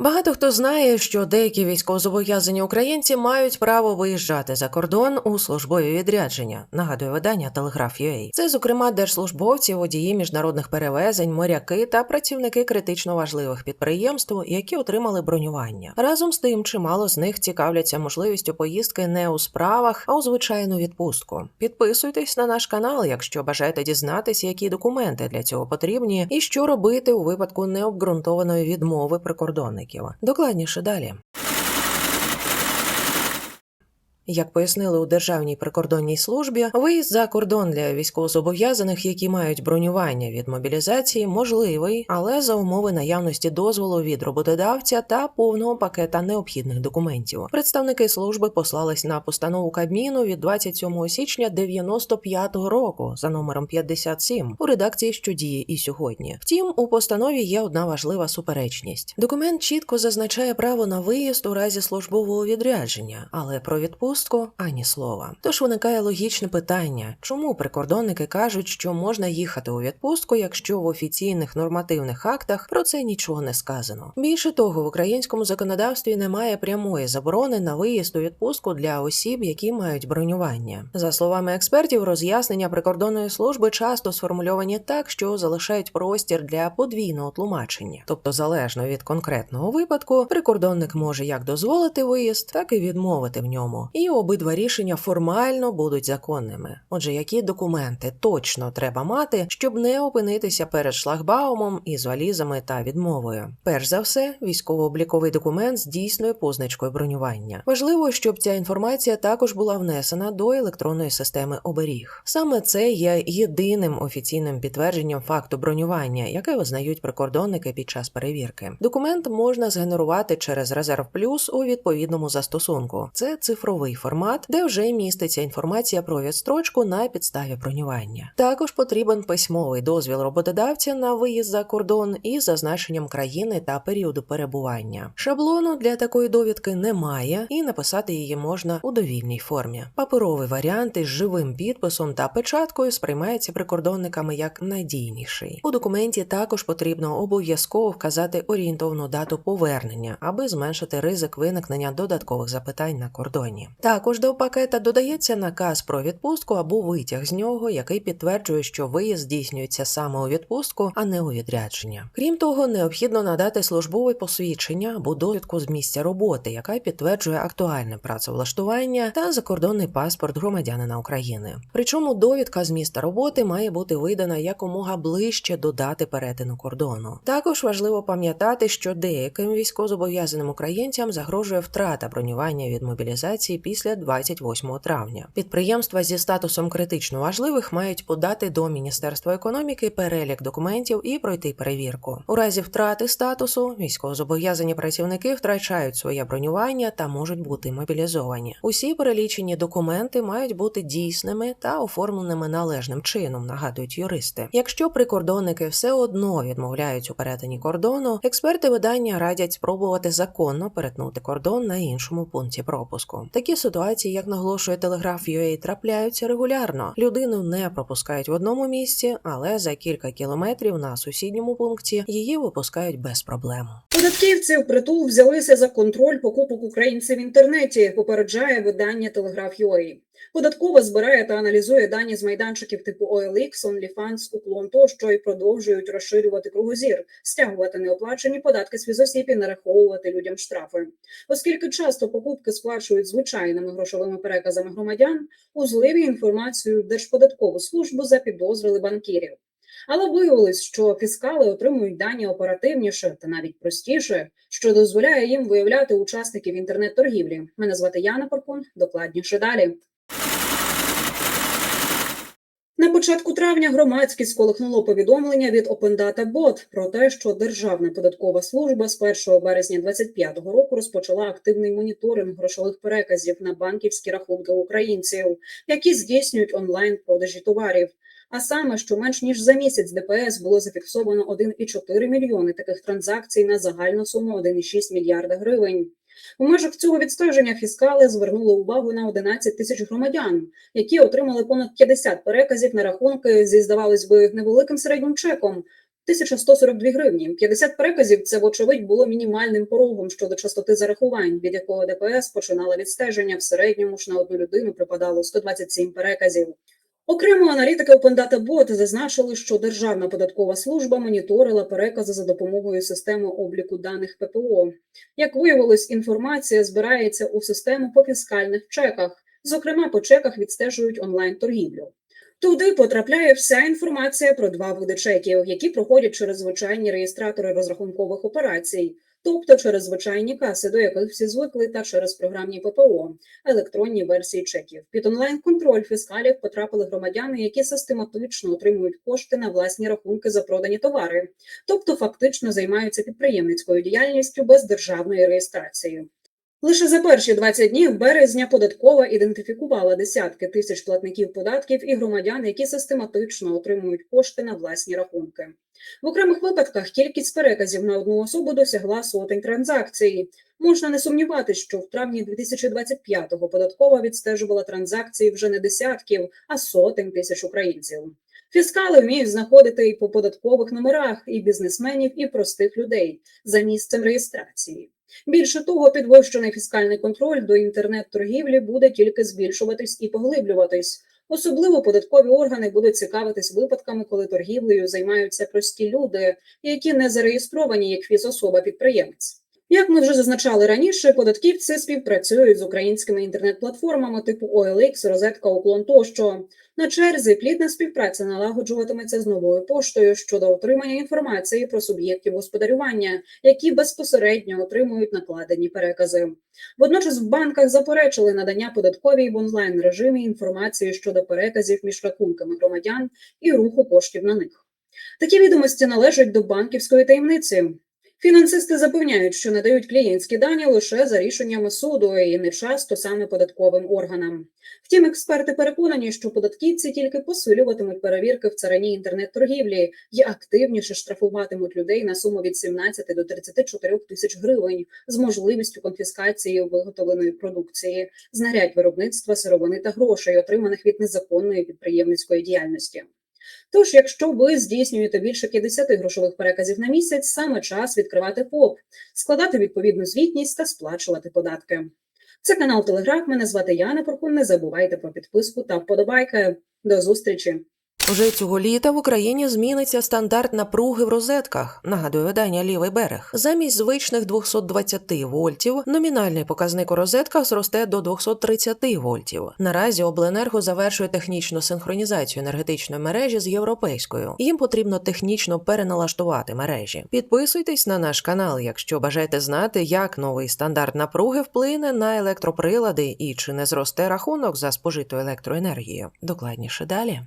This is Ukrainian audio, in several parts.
Багато хто знає, що деякі військовозобов'язані українці мають право виїжджати за кордон у службові відрядження. Нагадує видання Телеграф.UA. Це, зокрема, держслужбовці, водії міжнародних перевезень, моряки та працівники критично важливих підприємств, які отримали бронювання. Разом з тим, чимало з них цікавляться можливістю поїздки не у справах, а у звичайну відпустку. Підписуйтесь на наш канал, якщо бажаєте дізнатися, які документи для цього потрібні, і що робити у випадку необґрунтованої відмови прикордонників. Докладніше далі. Як пояснили у Державній прикордонній службі, виїзд за кордон для військовозобов'язаних, які мають бронювання від мобілізації, можливий, але за умови наявності дозволу від роботодавця та повного пакета необхідних документів. Представники служби послались на постанову Кабміну від 27 січня 95-го року за номером 57 у редакції, що діє і сьогодні. Втім, у постанові є одна важлива суперечність. Документ чітко зазначає право на виїзд у разі службового відрядження, але про відпустку ані слова. Тож виникає логічне питання, чому прикордонники кажуть, що можна їхати у відпустку, якщо в офіційних нормативних актах про це нічого не сказано. Більше того, в українському законодавстві немає прямої заборони на виїзд у відпустку для осіб, які мають бронювання. За словами експертів, роз'яснення прикордонної служби часто сформульовані так, що залишають простір для подвійного тлумачення, тобто залежно від конкретного випадку, прикордонник може як дозволити виїзд, так і відмовити в ньому. І обидва рішення формально будуть законними. Отже, які документи точно треба мати, щоб не опинитися перед шлагбаумом із валізами та відмовою? Перш за все, військово-обліковий документ з дійсною позначкою бронювання. Важливо, щоб ця інформація також була внесена до електронної системи оберіг. Саме це є єдиним офіційним підтвердженням факту бронювання, яке визнають прикордонники під час перевірки. Документ можна згенерувати через резерв плюс у відповідному застосунку. Це цифровий формат, де вже міститься інформація про відстрочку на підставі бронювання. Також потрібен письмовий дозвіл роботодавця на виїзд за кордон із зазначенням країни та періоду перебування. Шаблону для такої довідки немає, і написати її можна у довільній формі. Паперовий варіант із живим підписом та печаткою сприймається прикордонниками як надійніший. У документі також потрібно обов'язково вказати орієнтовну дату повернення, аби зменшити ризик виникнення додаткових запитань на кордоні. Також до пакета додається наказ про відпустку або витяг з нього, який підтверджує, що виїзд здійснюється саме у відпустку, а не у відрядження. Крім того, необхідно надати службове посвідчення або довідку з місця роботи, яка підтверджує актуальне працевлаштування та закордонний паспорт громадянина України. Причому довідка з місця роботи має бути видана якомога ближче до дати перетину кордону. Також важливо пам'ятати, що деяким військовозобов'язаним українцям загрожує втрата бронювання від мобілізації після 28 травня. Підприємства зі статусом критично важливих мають подати до Міністерства економіки перелік документів і пройти перевірку. У разі втрати статусу військовозобов'язані працівники втрачають своє бронювання та можуть бути мобілізовані. Усі перелічені документи мають бути дійсними та оформленими належним чином, нагадують юристи. Якщо прикордонники все одно відмовляють у перетині кордону, експерти видання радять спробувати законно перетнути кордон на іншому пункті пропуску. Такі ситуації, як наголошує телеграф UA, трапляються регулярно. Людину не пропускають в одному місці, але за кілька кілометрів на сусідньому пункті її випускають без проблем. Податківці в притул взялися за контроль покупок українців в інтернеті. Попереджає видання Telegraph.ua. Податкова збирає та аналізує дані з майданчиків типу OLX, OnlyFans, Уклон тощо і продовжують розширювати кругозір, стягувати неоплачені податки з фізосіб і нараховувати людям штрафи. Оскільки часто покупки сплачують звичайними грошовими переказами громадян, у зливі інформацію в Держподаткову службу запідозрили банкірів. Але виявилось, що фіскали отримують дані оперативніше та навіть простіше, що дозволяє їм виявляти учасників інтернет-торгівлі. Мене звати Яна Паркун. Докладніше далі. На початку травня громадськість сколихнуло повідомлення від Open Data Bot про те, що Державна податкова служба з 1 березня 2025 року розпочала активний моніторинг грошових переказів на банківські рахунки українців, які здійснюють онлайн продажі товарів. А саме, що менш ніж за місяць ДПС було зафіксовано 1,4 мільйони таких транзакцій на загальну суму 1,6 мільярда гривень. У межах цього відстеження фіскали звернули увагу на 11 тисяч громадян, які отримали понад 50 переказів на рахунки зі, здавалось би, невеликим середнім чеком. 1142 гривні. 50 переказів це, вочевидь, було мінімальним порогом щодо частоти зарахувань, від якого ДПС починала відстеження. В середньому ж на одну людину припадало 127 переказів. Окремо аналітики OpenData-Bot зазначили, що Державна податкова служба моніторила перекази за допомогою системи обліку даних ППО. Як виявилось, інформація збирається у систему по фіскальних чеках. Зокрема, по чеках відстежують онлайн-торгівлю. Туди потрапляє вся інформація про два види чеків, які проходять через звичайні реєстратори розрахункових операцій, тобто через звичайні каси, до яких всі звикли, та через програмні ППО, електронні версії чеків. Під онлайн-контроль фіскалів потрапили громадяни, які систематично отримують кошти на власні рахунки за продані товари, тобто фактично займаються підприємницькою діяльністю без державної реєстрації. Лише за перші 20 днів березня податкова ідентифікувала десятки тисяч платників податків і громадян, які систематично отримують кошти на власні рахунки. В окремих випадках кількість переказів на одну особу досягла сотень транзакцій. Можна не сумніватися, що в травні 2025-го податкова відстежувала транзакції вже не десятків, а сотень тисяч українців. Фіскали вміють знаходити і по податкових номерах, і бізнесменів, і простих людей за місцем реєстрації. Більше того, підвищений фіскальний контроль до інтернет-торгівлі буде тільки збільшуватись і поглиблюватись. Особливо податкові органи будуть цікавитись випадками, коли торгівлею займаються прості люди, які не зареєстровані як фізособа-підприємець. Як ми вже зазначали раніше, податківці співпрацюють з українськими інтернет-платформами типу OLX, Розетка, Уклон тощо. На черзі плідна співпраця налагоджуватиметься з новою поштою щодо отримання інформації про суб'єктів господарювання, які безпосередньо отримують накладені перекази. Водночас в банках заперечили надання податковій в онлайн режимі інформації щодо переказів між рахунками громадян і руху коштів на них. Такі відомості належать до банківської таємниці. Фінансисти запевняють, що надають клієнтські дані лише за рішеннями суду і не часто саме податковим органам. Втім, експерти переконані, що податківці тільки посилюватимуть перевірки в царині інтернет-торгівлі і активніше штрафуватимуть людей на суму від 17 до 34 тисяч гривень з можливістю конфіскації виготовленої продукції, знарядь виробництва сировини та грошей, отриманих від незаконної підприємницької діяльності. Тож, якщо ви здійснюєте більше 50 грошових переказів на місяць, саме час відкривати ФОП, складати відповідну звітність та сплачувати податки. Це канал Телеграф. Мене звати Яна Поркун. Не забувайте про підписку та вподобайки. До зустрічі. Уже цього літа в Україні зміниться стандарт напруги в розетках. Нагадує видання Лівий берег. Замість звичних 220 вольтів номінальний показник у розетках зросте до 230 вольтів. Наразі обленерго завершує технічну синхронізацію енергетичної мережі з європейською. Їм потрібно технічно переналаштувати мережі. Підписуйтесь на наш канал, якщо бажаєте знати, як новий стандарт напруги вплине на електроприлади і чи не зросте рахунок за спожиту електроенергію. Докладніше далі.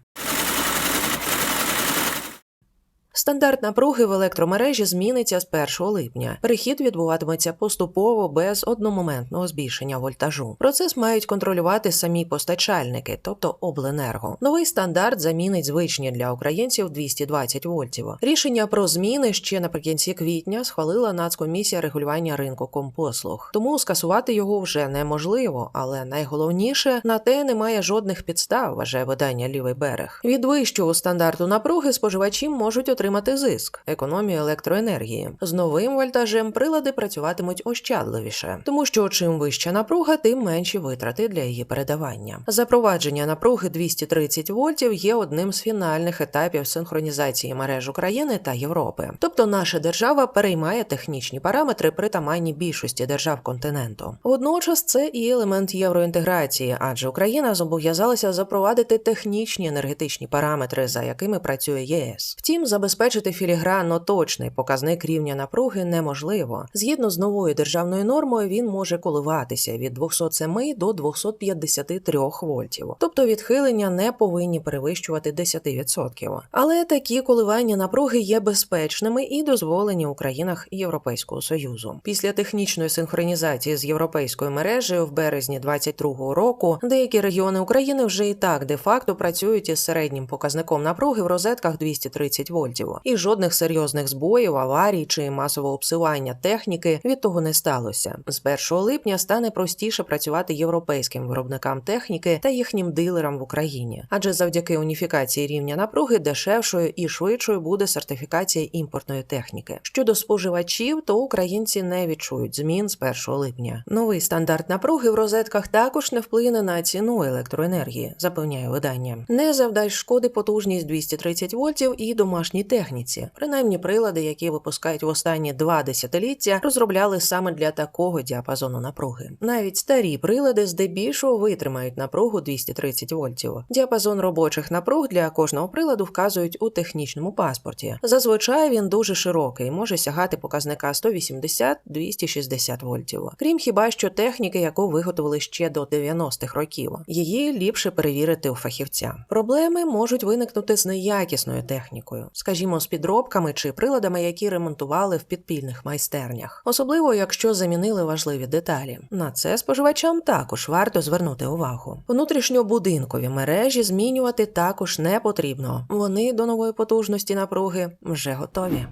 Стандарт напруги в електромережі зміниться з 1 липня. Перехід відбуватиметься поступово без одномоментного збільшення вольтажу. Процес мають контролювати самі постачальники, тобто обленерго. Новий стандарт замінить звичні для українців 220 вольтів. Рішення про зміни ще наприкінці квітня схвалила Нацкомісія регулювання ринку компослуг. Тому скасувати його вже неможливо, але найголовніше на те немає жодних підстав, вважає видання Лівий берег. Від вищого стандарту напруги споживачі можуть отримати зиск, економію електроенергії. З новим вольтажем прилади працюватимуть ощадливіше, тому що чим вища напруга, тим менші витрати для її передавання. Запровадження напруги 230 вольтів є одним з фінальних етапів синхронізації мереж України та Європи. Тобто наша держава переймає технічні параметри притаманні більшості держав континенту. Водночас це і елемент євроінтеграції, адже Україна зобов'язалася запровадити технічні енергетичні параметри, за якими працює ЄС. Втім, забезпечити філігранно точний показник рівня напруги неможливо. Згідно з новою державною нормою, він може коливатися від 207 до 253 вольтів, тобто відхилення не повинні перевищувати 10%. Але такі коливання напруги є безпечними і дозволені у країнах Європейського союзу. Після технічної синхронізації з європейською мережею в березні 2022 року деякі регіони України вже і так де-факто працюють із середнім показником напруги в розетках 230 вольтів. Вольтів. І жодних серйозних збоїв, аварій чи масового псування техніки від того не сталося. З 1 липня стане простіше працювати європейським виробникам техніки та їхнім дилерам в Україні, адже завдяки уніфікації рівня напруги дешевшою і швидшою буде сертифікація імпортної техніки. Щодо споживачів, то українці не відчують змін з 1 липня. Новий стандарт напруги в розетках також не вплине на ціну електроенергії, запевняє видання. Не завдасть шкоди потужність 230 вольтів і домашній техніці. Принаймні, прилади, які випускають в останні два десятиліття, розробляли саме для такого діапазону напруги. Навіть старі прилади здебільшого витримають напругу 230 вольтів. Діапазон робочих напруг для кожного приладу вказують у технічному паспорті. Зазвичай він дуже широкий, може сягати показника 180-260 вольтів. Крім хіба що техніки, яку виготовили ще до 90-х років. Її ліпше перевірити у фахівця. Проблеми можуть виникнути з неякісною технікою, скажімо, з підробками чи приладами, які ремонтували в підпільних майстернях, особливо якщо замінили важливі деталі. На це споживачам також варто звернути увагу. Внутрішньобудинкові мережі змінювати також не потрібно. Вони до нової потужності напруги вже готові.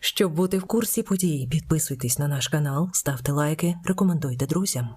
Щоб бути в курсі подій, підписуйтесь на наш канал, ставте лайки, рекомендуйте друзям.